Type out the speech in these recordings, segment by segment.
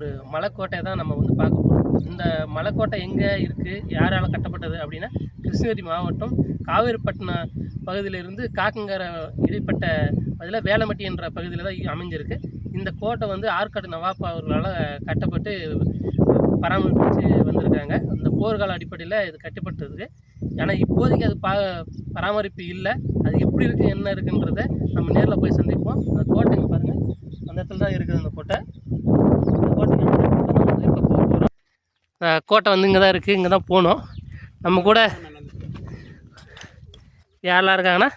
ஒரு மலைக்கோட்டை தான் நம்ம வந்து பார்க்க போகிறோம் இந்த மலைக்கோட்டை எங்கே இருக்குது யாரால் கட்டப்பட்டது அப்படின்னா கிருஷ்ணகிரி மாவட்டம் காவேரிப்பட்டினம் பகுதியிலிருந்து காக்கங்கரை இடைப்பட்ட அதில் வேலமட்டி என்ற பகுதியில் தான் அமைஞ்சிருக்கு. இந்த கோட்டை வந்து ஆற்காடு நவாப் அவர்களால் கட்டப்பட்டு பராமரிப்பிச்சு வந்திருக்காங்க. இந்த போர்கால அடிப்படையில் இது கட்டப்பட்டது. ஆனால் இப்போதைக்கு அது பா பராமரிப்பு இல்லை. அது எப்படி இருக்குது என்ன இருக்குன்றத நம்ம நேரில் போய் சந்திப்போம். அந்த கோட்டைங்க பாருங்கள் அந்த இடத்துல தான் இருக்குது அந்த கோட்டை அந்த கோட்டை நம்ம வந்து இப்போ போக போகிறோம் கோட்டை வந்து இங்கே தான் இருக்குது இங்கே தான் போகணும் நம்ம கூட யாரெல்லாம் இருக்காங்கன்னா?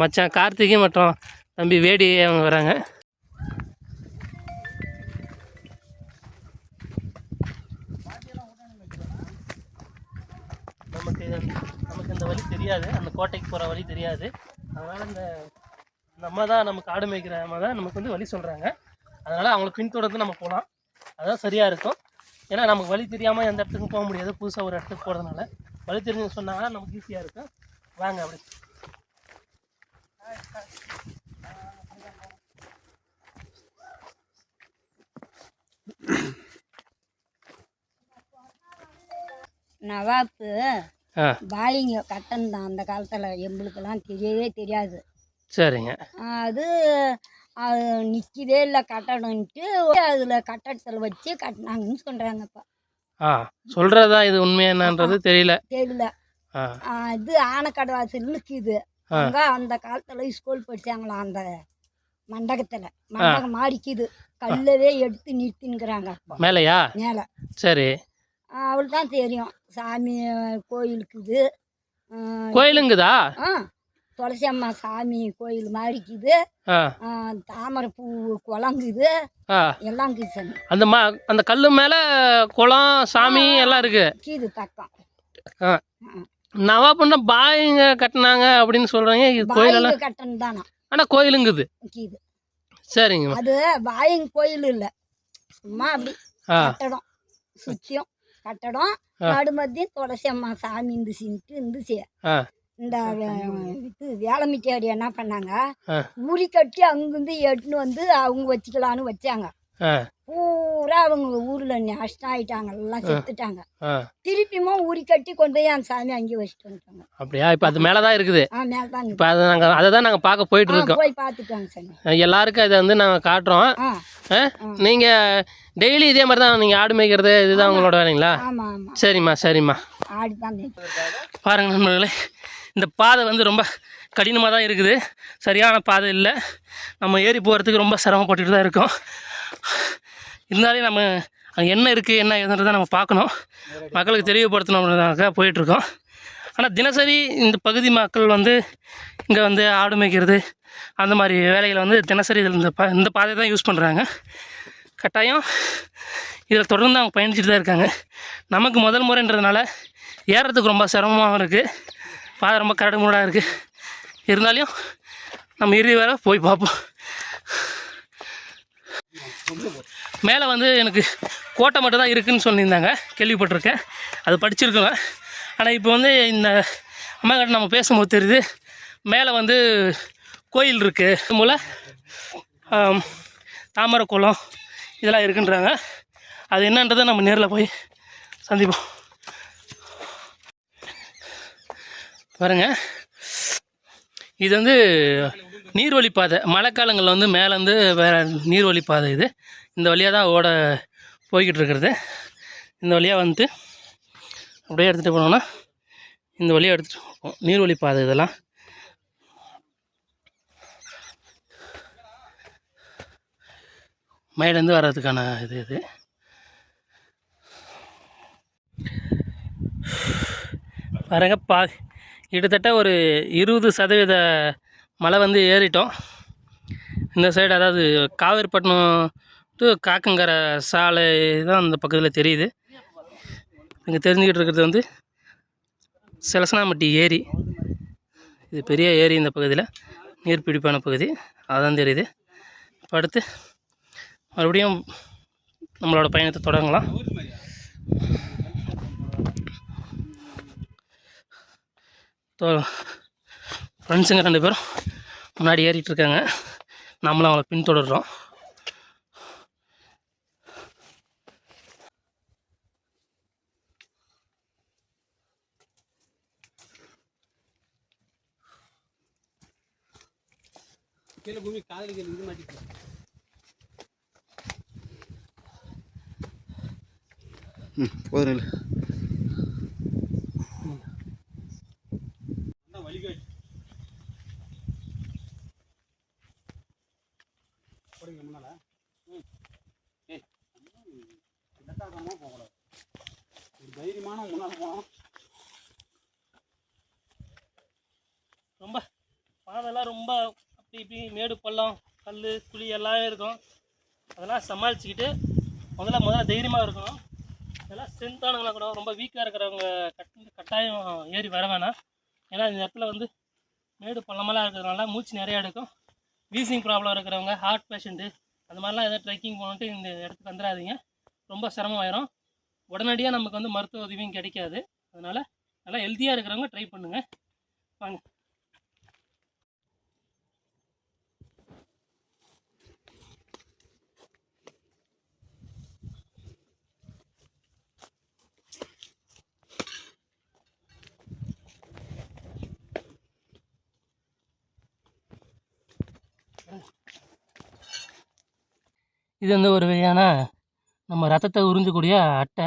மச்சான் கார்த்திகை மற்றும் தம்பி வேடி அவங்க வராங்க. நமக்கு நமக்கு இந்த வழி தெரியாது. அந்த கோட்டைக்கு போகிற வழி தெரியாது. அதனால் இந்த நம்ம அம்மா தான் நமக்கு ஆடு மேய்க்கிற அம்மா தான் நமக்கு வந்து வழி சொல்கிறாங்க அதனால் அவங்களை பின்தொடர்ந்து நம்ம போகலாம் அதான் சரியாக இருக்கும். ஏன்னா நமக்கு வழி தெரியாமல் எந்த இடத்துக்கும் போக முடியாது. புதுசாக ஒரு இடத்துக்கு போகிறதுனால வழி தெரிஞ்சு சொன்னாங்கன்னா நமக்கு ஈஸியாக இருக்கும். வாங்க அப்படி. நவாப்பு ஆ. பாயிங்க கட்டன்தான் அந்த காலத்தில். எங்களுக்கெல்லாம் தெரியவே தெரியாது. சரிங்க. அது அது நிற்கவே இல்லை கட்டடம்ன்ட்டு அதில் கட்டடத்தில் வச்சு கட்டினாங்கன்னு சொல்கிறாங்கப்பா ஆ சொல்கிறதா இது உண்மை என்னன்றது தெரியல. தெரியல. இது ஆனக்கடவாசல் நிற்கிது ஆ. அங்கே அந்த காலத்தில் ஸ்கூல் படித்தாங்களாம் அந்த மண்டபத்தில் மண்டபம் மாறிக்குது கல்லவே எடுத்து நிறுத்தின்னுக்குறாங்க அப்போ மேலையா? மேலே. சரி. அவளுக்கு தான் தெரியும். சாமி கோயிலுக்குது. கோயிலுங்குதா? துளசி அம்மா சாமி கோயில் மாதிரிக்குது ஆ. தாமரை பூ குழங்குது. எல்லாம் இருக்குது சாமி அந்த மா அந்த கல் மேலே குளம் சாமி எல்லாம் இருக்கு. கீது பக்கம். நவாப்புன்னா பாய்ங்க கட்டினாங்க அப்படின்னு சொல்கிறாங்க இது கோயிலெல்லாம் கட்டன் தானா ஆனால் கோயிலுங்குது. கீது. சரிங்க அது பாயிங் கோயில் இல்லை. சும்மா அப்படி கட்டடம். சுற்றியும் கட்டடம். நடுமத்தியும் துளசி அம்மா சாமி இருந்துச்சுன்ட்டு இருந்துச்சு இந்த இது வேளமிட்டியார் என்ன பண்ணாங்க. உரி கட்டி அங்கிருந்து எடுத்துன்னு வந்து அவங்க வச்சுக்கலான்னு வச்சாங்க. பூரா அவங்க ஊர்ல நஷ்டம் ஆயிட்டாங்க. எல்லாம் செத்துட்டாங்க. திருப்பியுமா உரி கட்டி கொண்டு போய் அந்த சாமி அங்கேயே வச்சுட்டு வந்துட்டாங்க. அப்படியா? இப்போ அது மேலே தான் இருக்குது. இப்போ அதை நாங்கள் அதை தான் நாங்கள் பார்க்க போயிட்டு இருக்கோம். போய் பார்த்துட்டாங்க சாமி. எல்லாருக்கும் இதை வந்து நாங்கள் காட்டுறோம். நீங்கள் டெய்லி இதே மாதிரி தான் நீங்கள் ஆடு மேய்க்கிறது இதுதான் உங்களோட வேலைங்களா? சரிம்மா சரிம்மா. ஆடி தான் மேய்க்கும். பாருங்க நண்பர்களே. இந்த பாதை வந்து ரொம்ப கடினமாக தான் இருக்குது. சரியான பாதை இல்லை. நம்ம ஏறி போகிறதுக்கு ரொம்ப சிரமப்பட்டுட்டு தான் இருக்கோம். இருந்தாலே நம்ம அங்கே என்ன இருக்குது என்ன ஏதுன்றதை நம்ம பார்க்கணும். மக்களுக்கு தெரியப்படுத்தணுன்றதாக போயிட்டுருக்கோம் ஆனால் தினசரி இந்த பகுதி மக்கள் வந்து இங்கே வந்து ஆடு மேய்க்கிறது அந்த மாதிரி வேலைகளை வந்து தினசரி இதில் இந்த பா இந்த பாதை தான் யூஸ் பண்ணுறாங்க கட்டாயம் இதில் தொடர்ந்து அவங்க பயணிச்சுட்டு தான் இருக்காங்க. நமக்கு முதல் முறைன்றதுனால ஏறுறதுக்கு ரொம்ப சிரமமாகவும் இருக்குது பாதை ரொம்ப கரடு முரடாக இருக்குது இருந்தாலும் நம்ம இறுதி வேற போய் பார்ப்போம். மேலே வந்து எனக்கு கோட்டை மட்டும் தான் இருக்குதுன்னு சொல்லியிருந்தாங்க. கேள்விப்பட்டிருக்கேன். அது படிச்சிருக்கேன் ஆனால் இப்போ வந்து இந்த அம்மா கிட்ட நம்ம பேசும்போது தெரியுது. மேலே வந்து கோயில் இருக்குது மூல தாமரை குளம் இதெல்லாம் இருக்குன்றாங்க. அது என்னன்றதை நம்ம நேரில் போய் சந்திப்போம். பாருங்க. இது வந்து நீர்வழி பாதை. மழைக்காலங்களில் வந்து மேலேருந்து வேறு நீர்வழி பாதை இது. இந்த வழியாக தான் ஓட போய்கிட்டு இருக்கிறது. இந்த வழியாக வந்துட்டு அப்படியே எடுத்துகிட்டு போனோம்னா இந்த வழியாக எடுத்துகிட்டு போவோம். நீர்வழி பாதை இதெல்லாம். மயிலேருந்து வர்றதுக்கான இது இது. பாருங்க பா கிட்டத்தட்ட ஒரு இருபது சதவீத மழை வந்து ஏறிட்டோம். இந்த சைடு அதாவது காவேரிப்பட்டினம் டு காக்கங்கரை சாலை தான் அந்த பக்கத்தில் தெரியுது. இங்கே தெரிஞ்சுக்கிட்டு இருக்கிறது வந்து செலசனாம்பட்டி ஏரி. இது பெரிய ஏரி இந்த பகுதியில். நீர்பிடிப்பான பகுதி. அதான் தெரியுது. இப்போ அடுத்து மறுபடியும் நம்மளோட பயணத்தை தொடங்கலாம். ஸோ ஃப்ரெண்ட்ஸுங்க ரெண்டு பேரும் முன்னாடி ஏறிட்டு இருக்காங்க நம்மளும் அவளை பின்தொடர்றோம். கீழே ம் போதும் இல்லை போடுங்க முன்னால ம் ஏய் இடத்தாக்கமாக போகக்கூடாது ஒரு தைரியமான முன்னால் ரொம்ப பாதெல்லாம் ரொம்ப அப்படி இப்படி மேடு பள்ளம் கல் குழி எல்லாமே இருக்கும். அதெல்லாம் சமாளிச்சுக்கிட்டு முதல்ல முதல்ல தைரியமாக இருக்கணும். இதெல்லாம் ஸ்ட்ரென்த்தானவங்களாம் கூட ரொம்ப வீக்காக இருக்கிறவங்க கட் கட்டாயம் ஏறி வர வேணாம். ஏன்னா இந்த இடத்துல வந்து மேடு பள்ளமெல்லாம் இருக்கிறதுனால மூச்சு நிறையா எடுக்கும். வீசிங் ப்ராப்ளம் இருக்கிறவங்க ஹார்ட் பேஷண்ட்டு அந்த மாதிரிலாம் எதாவது ட்ரெக்கிங் போகணுன்ட்டு இந்த இடத்துக்கு வந்துடாதீங்க. ரொம்ப சிரமமாயிரும். உடனடியாக நமக்கு வந்து மருத்துவ உதவியும் கிடைக்காது. அதனால் நல்லா ஹெல்த்தியாக இருக்கிறவங்க ட்ரை பண்ணுங்கள் வாங்க. இது வந்து ஒரு வகையான நம்ம ரத்தத்தை உறிஞ்சக்கூடிய அட்டை.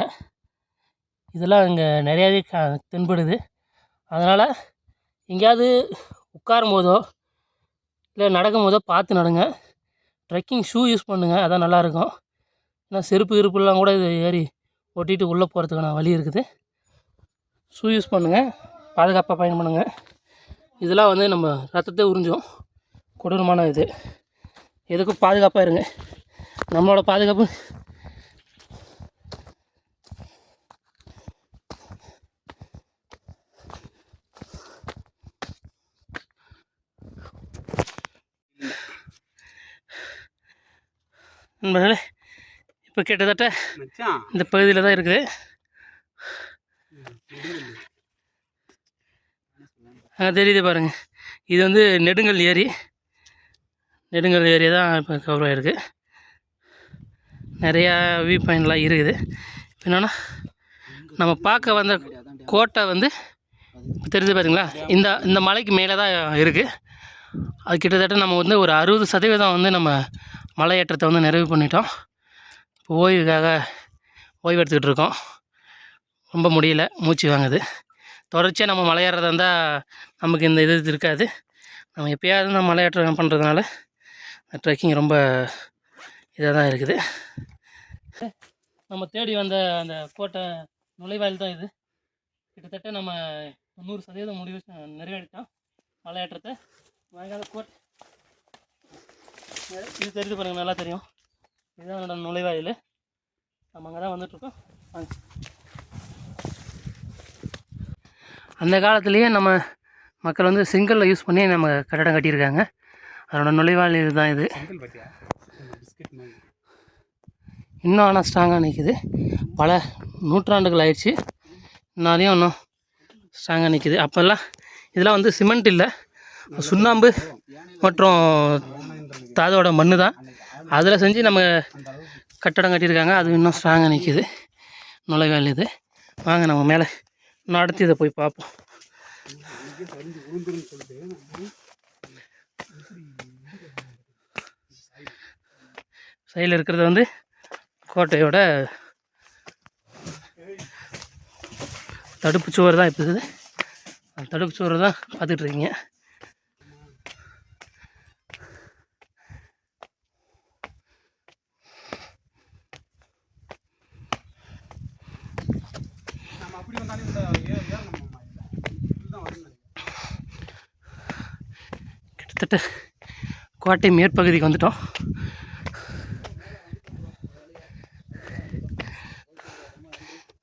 இதெல்லாம் இங்கே நிறையாவே கா தென்படுது. அதனால் எங்கேயாவது உட்காரும் போதோ இல்லை நடக்கும் போதோ பார்த்து நடங்க. ட்ரெக்கிங் ஷூ யூஸ் பண்ணுங்கள் அதான் நல்லாயிருக்கும். ஏன்னா செருப்பு இருப்புலாம் கூட இது ஏறி ஒட்டிட்டு உள்ளே போகிறதுக்கான வழி இருக்குது. ஷூ யூஸ் பண்ணுங்கள் பாதுகாப்பாக பயணம் பண்ணுங்கள் இதெல்லாம் வந்து நம்ம ரத்தத்தை உறிஞ்சும். கொடூரமான இது. எதுக்கும் பாதுகாப்பாக இருங்க. நம்மளோட பாதுகாப்பு. நண்பர்களே இப்போ கிட்டத்தட்ட இந்த பகுதியில் தான் இருக்குது. அங்கே தெரியுது பாருங்கள் இது வந்து நெடுங்கல் ஏரி. நெடுங்கல் ஏரி தான் இப்போ கவர் ஆகிருக்கு நிறையா வியூ பாயிண்ட்லாம் இருக்குது. என்னென்னா நம்ம பார்க்க வந்த கோட்டை வந்து தெரிஞ்சு பாருங்களா இந்த இந்த மலைக்கு மேலே தான் இருக்குது அது கிட்டத்தட்ட நம்ம வந்து ஒரு அறுபது சதவீதம் வந்து நம்ம மலையேற்றத்தை வந்து நிறைவு பண்ணிட்டோம். இப்போ ஓய்வுக்காக ஓய்வு எடுத்துக்கிட்டு இருக்கோம். ரொம்ப முடியல மூச்சு வாங்குது. தொடர்ச்சியாக நம்ம மலையேறதா இருந்தால் நமக்கு இந்த இது இருக்காது. நம்ம எப்பயாவது நம்ம மலையேற்றம் பண்ணுறதுனால ட்ரெக்கிங் ரொம்ப இதாக தான் இருக்குது. நம்ம தேடி வந்த அந்த கோட்டை நுழைவாயில் தான் இது. கிட்டத்தட்ட நம்ம தொண்ணூறு சதவீதம் முடிவு நிறைவேறிட்டோம். மலையேற்றத்தை. வாங்காத கோட்டை இது தெரிஞ்சு பாருங்கள் நல்லா தெரியும். இதுதான் என்னோட நுழைவாயில். நம்ம அங்கே தான் வந்துட்டுருக்கோம். வாங்க. அந்த காலத்துலேயே நம்ம மக்கள் வந்து செங்கல்ல யூஸ் பண்ணி நம்ம கட்டடம் கட்டியிருக்காங்க. அதனோட நுழைவாயில் இதுதான் இது. இன்னும் ஆனால் ஸ்ட்ராங்காக நிற்குது பல நூற்றாண்டுகள் ஆயிடுச்சு இன்னும் இன்னும் ஸ்ட்ராங்காக நிற்குது அப்போல்லாம் இதெல்லாம் வந்து சிமெண்ட் இல்லை சுண்ணாம்பு மற்றும் தாதோட மண்ணு தான் அதில் செஞ்சு நம்ம கட்டடம் கட்டியிருக்காங்க அது இன்னும் ஸ்ட்ராங்காக நிற்கிது நுழைவாயில் இது வாங்க நம்ம மேலே அடுத்து இதை போய் பார்ப்போம் இங்கே சரிஞ்சு விழுந்துருன்னு சொல்லிட்டு நான் சைடில் இருக்கிறது வந்து கோட்டையோட தடுப்பு சுவர் தான் இப்போ அந்த தடுப்பு சுவர் தான் பார்த்துட்ருக்கீங்க. கிட்டத்தட்ட கோட்டை மேற்பகுதிக்கு வந்துட்டோம்.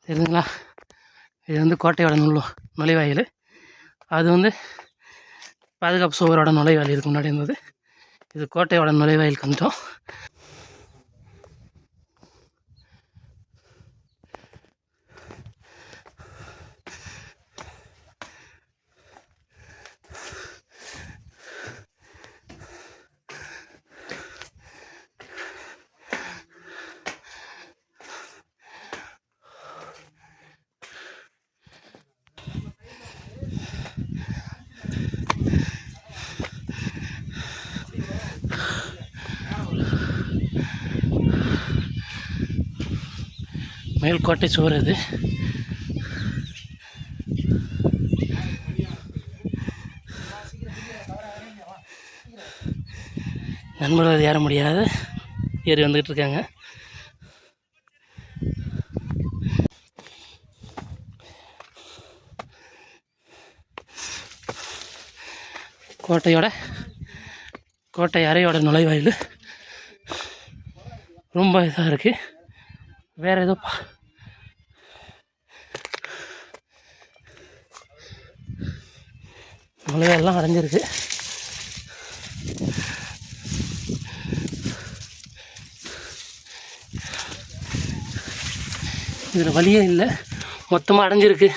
தெரியுதுங்களா இது வந்து கோட்டையோட நுழு நுழைவாயில். அது வந்து பாதுகாப்பு சுவரோட நுழைவாயில் இதுக்கு முன்னாடி இருந்தது. இது கோட்டையோட நுழைவாயிலுக்கு வந்துட்டோம். மேல்கோட்டை சுவர் இது நண்பர்கள் ஏற முடியாத. ஏறி வந்துக்கிட்டு இருக்காங்க. கோட்டையோட கோட்டை அறையோட நுழைவாயில். ரொம்ப இதாக இருக்குது வேறு ஏதோ நுழைவாயிலெலாம் அடைஞ்சிருக்கு. இதில் வழியே இல்லை. மொத்தமாக அடைஞ்சிருக்கு.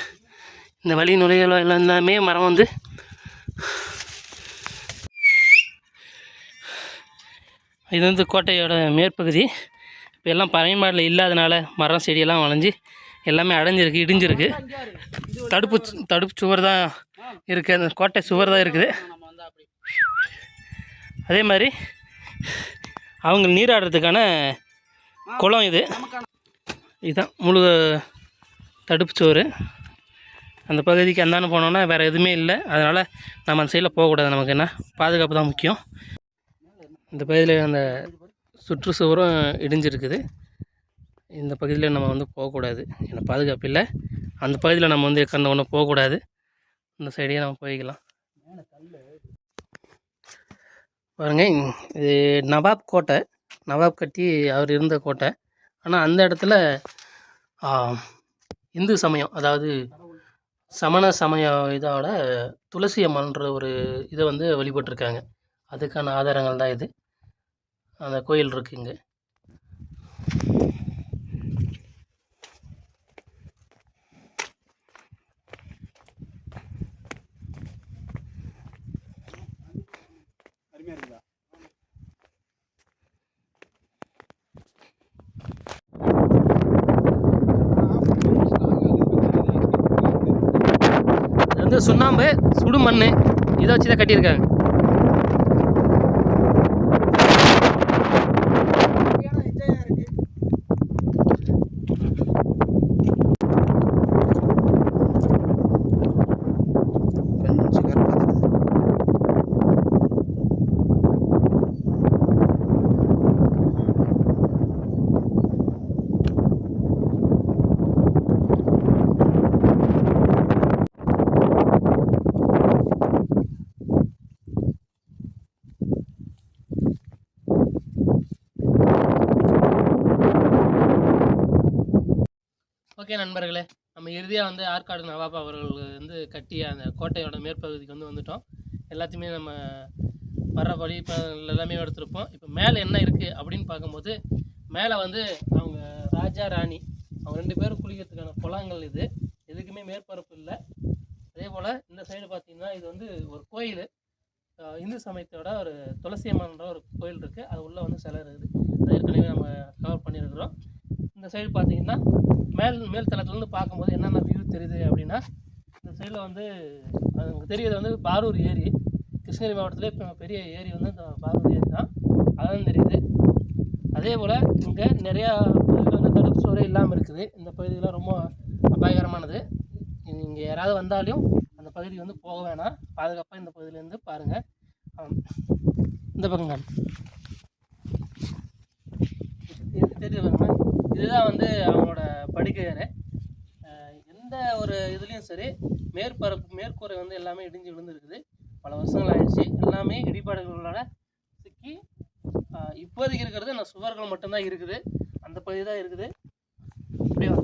இந்த வழி நுழைவுல எல்லாமே மரம் வந்து இது வந்து கோட்டையோட மேற்பகுதி. இப்போ எல்லாம் பயன்பாடில் இல்லாதனால மரம் செடியெல்லாம் வளைஞ்சி எல்லாமே அடைஞ்சிருக்கு இடிஞ்சிருக்கு. தடுப்பு தடுப்பு சுவர் தான் இருக்குது அந்த கோட்டை சுவர் தான் இருக்குது. அதே மாதிரி அவங்க நீராடுறதுக்கான குளம் இது. இதுதான் முழு தடுப்பு சுவர். அந்த பகுதிக்கு அந்தானு போனோன்னா வேறு எதுவுமே இல்லை. அதனால் நம்ம அந்த சைடில் போகக்கூடாது. நமக்கு என்ன? பாதுகாப்பு தான் முக்கியம். இந்த பகுதியில் அந்த சுற்றுச்சுவரும் இடிஞ்சிருக்குது. இந்த பகுதியில் நம்ம வந்து போகக்கூடாது. ஏன்னா பாதுகாப்பு இல்லை. அந்த பகுதியில் நம்ம வந்து எக்கந்த ஒன்று போகக்கூடாது. இந்த சைடே நம்ம போய்க்கலாம். பாருங்க இது நவாப் கோட்டை. நவாப் கட்டி அவர் இருந்த கோட்டை. ஆனால் அந்த இடத்துல இந்து சமயம் அதாவது சமண சமய இதோட துளசி அம்மன்ற ஒரு இதை வந்து வழிபட்டிருக்காங்க அதுக்கான ஆதாரங்கள் தான் இது. அந்த கோயில் இருக்கு இது சுண்ணாம்பு சுடு மண் இதை வச்சு தான் கட்டியிருக்காங்க. ஓகே நண்பர்களே நம்ம இறுதியாக வந்து ஆற்காடு நவாப் அவர்கள் வந்து கட்டிய அந்த கோட்டையோட மேற்பகுதிக்கு வந்து வந்துட்டோம். எல்லாத்தையுமே நம்ம வர்ற வழி இப்போ எல்லாமே எடுத்திருப்போம். இப்போ மேலே என்ன இருக்குது அப்படின்னு பார்க்கும்போது மேலே வந்து அவங்க ராஜா ராணி அவங்க ரெண்டு பேரும் குளிக்கிறதுக்கான குளங்கள் இது. எதுக்குமே மேற்பரப்பு இல்லை. அதே போல் இந்த சைடு பார்த்தீங்கன்னா இது வந்து ஒரு கோயில். இந்து சமயத்தோட ஒரு துளசி அம்மன்ற ஒரு கோயில் இருக்குது அது உள்ளே வந்து சிலை இருக்குது அது ஏற்கனவே நம்ம கவர் பண்ணியிருக்கிறோம். இந்த சைடு பார்த்தீங்கன்னா மேல் மேல் தளத்துலேருந்து பார்க்கும்போது என்னென்ன வியூ தெரியுது அப்படின்னா இந்த சைடில் வந்து அங்கே தெரியுது வந்து பாரூர் ஏரி. கிருஷ்ணகிரி மாவட்டத்திலே இப்போ பெரிய ஏரி வந்து இந்த பாரூர் ஏரி தான். அதான் தெரியுது. அதே போல் இங்கே நிறையா பகுதியில் வந்து தடுப்பு சுவரே இல்லாமல் இருக்குது. இந்த பகுதியெலாம் ரொம்ப அபாயகரமானது. இங்கே யாராவது வந்தாலும் அந்த பகுதி வந்து போக வேணாம். பாதுகாப்பாக இந்த பகுதியிலேருந்து பாருங்கள் இந்த பக்கம் இது தெரியுது பாருங்கள் இதுதான் வந்து அவங்களோட படுக்கை அறை. எந்த ஒரு இதுலேயும் சரி மேற்பரப்பு மேற்கூரை வந்து எல்லாமே இடிஞ்சு விழுந்துருக்குது. பல வருஷங்கள் ஆயிடுச்சு. எல்லாமே இடிபாடுகளோட சிக்கி இப்போதைக்கு இருக்கிறது அந்த சுவர்கள் மட்டும்தான் இருக்குது. அந்த பகுதி தான் இருக்குது. அப்படியே வா.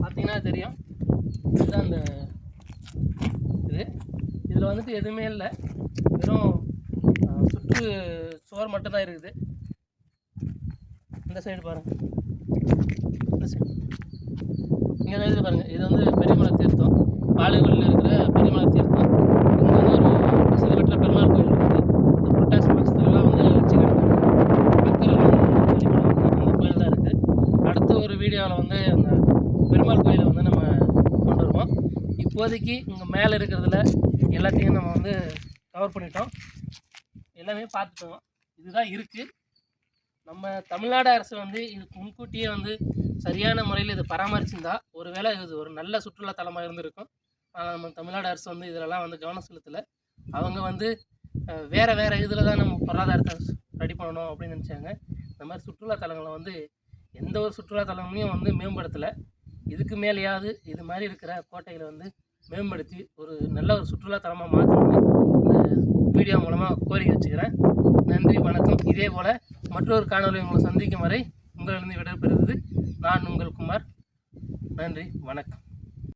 பார்த்தீங்கன்னா தெரியும் இதுதான் அந்த இது வந்து எதுவுமே இல்லை. வெறும் சுற்று சுவர் மட்டும்தான் இருக்குது. இந்த சைடு பாருங்கள் இந்த சைடு இங்கே தான் இது பாருங்கள் இது வந்து பெரியமலை தீர்த்தம். பாலைவெளியில் இருக்கிற பெரியமலை தீர்த்தம். இங்கே வந்து ஒரு பிரசித்தி பெற்ற பெருமாள் கோயில் இருக்குது இந்த புரட்டாசி மாதத்துலலாம் வந்து லட்சக்கணக்கான பக்தர்கள் வந்து அந்த கோயில் தான் இருக்குது அடுத்த ஒரு வீடியோவில் வந்து அந்த பெருமாள் கோயிலை வந்து நம்ம கொண்டு வருவோம். இப்போதைக்கு இங்கே மேலே இருக்கிறதுல எல்லாத்தையும் நம்ம வந்து கவர் பண்ணிட்டோம். எல்லாமே பார்த்துட்டோம். இதுதான் இருக்குது நம்ம தமிழ்நாடு அரசு வந்து இது முன்கூட்டியே வந்து சரியான முறையில் இது பராமரிச்சிருந்தா ஒருவேளை இது ஒரு நல்ல சுற்றுலா தலமாக இருந்திருக்கும். ஆனால் நம்ம தமிழ்நாடு அரசு வந்து இதிலலாம் வந்து கவனம் செலுத்தலை. அவங்க வந்து வேறு வேற வேற இதில் தான் நம்ம பொருளாதாரத்தை ரெடி பண்ணணும் அப்படின்னு நினச்சாங்க. இந்த மாதிரி சுற்றுலா தலங்களை வந்து எந்த ஒரு சுற்றுலா தலங்களையும் வந்து மேம்படுத்தலை. இதுக்கு மேலேயாவது இது மாதிரி இருக்கிற கோட்டைகளை வந்து மேம்படுத்தி ஒரு நல்ல ஒரு சுற்றுலா தலமாக மாற்றணும்னு இந்த வீடியோ மூலமாக கோரிக்கை வச்சுக்கிறேன். நன்றி வணக்கம். இதே போல் மற்றொரு காணொலி உங்களை சந்திக்கும் வரை உங்களிடம் விடைபெறுவது நான் உங்கள் குமார். நன்றி வணக்கம்.